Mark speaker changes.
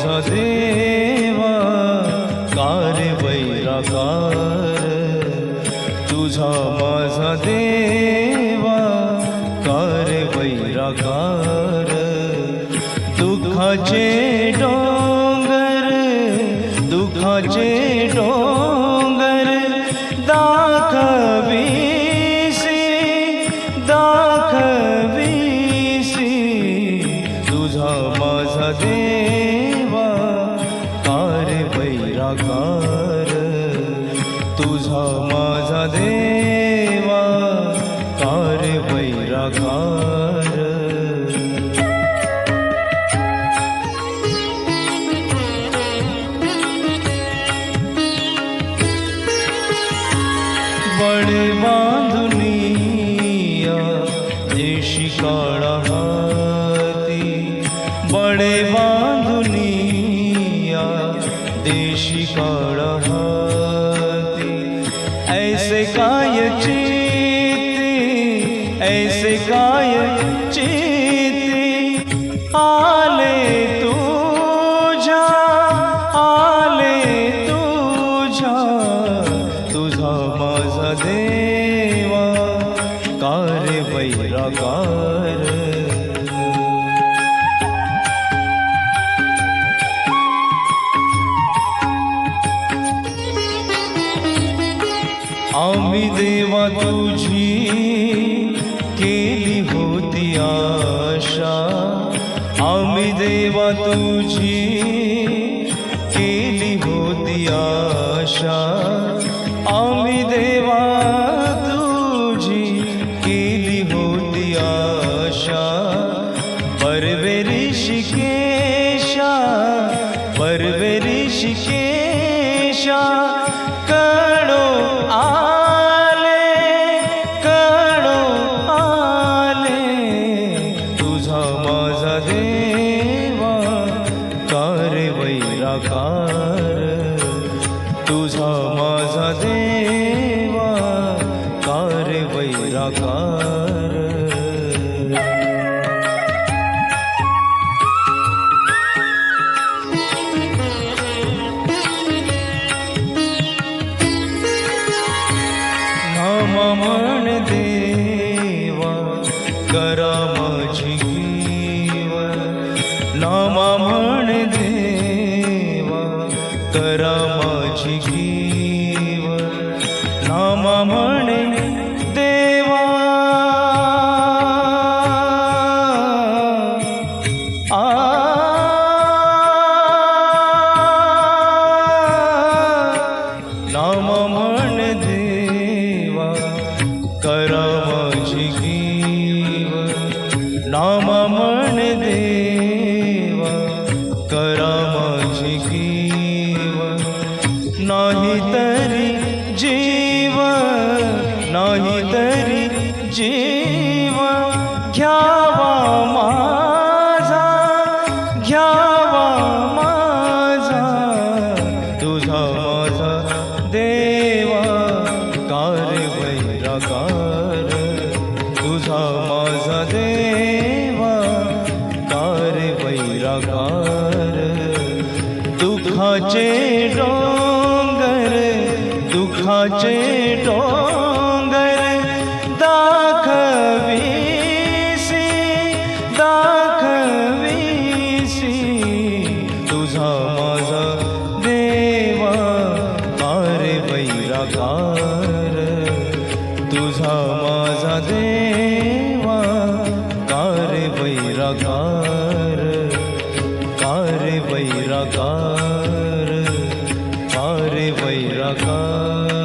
Speaker 1: ज देवा कार्य वैराकार तुझा मज देवा कार्य वैराकार दुःखाचे डोंगर दुःखाचे डोंगर दाखवीसी दाखवीसी तुझा माझा देवा माझा देवा कार वैराकार बडे बांधुनिया देशी काळा हाती बडे बांधुनिया देशी काळा हाती वैराकार आम्ही देवा तुझी केली होती आशा आम्ही देवा तुझी केली होती आशा आम्ही देवा आशा परवेरी शिकेशा परवेरी शिकेशा कडो आले कणो आले तुझा माझा देवा कार वैराकार तुझा माझा देवा कार वैराकार करा माझी जीव नामा म्हण देवा करा माझी जीव नामा म्हण देवा. आ माझी कीव नाही तरी जीव नाही तरी जीव घ्यावा माझा घ्यावा माझा तुझा माझा देवा कार वैरा दुखाचे डोंगर दुखाचे डोंगर दाखवीसी दाखवीसी तुझा माझा रे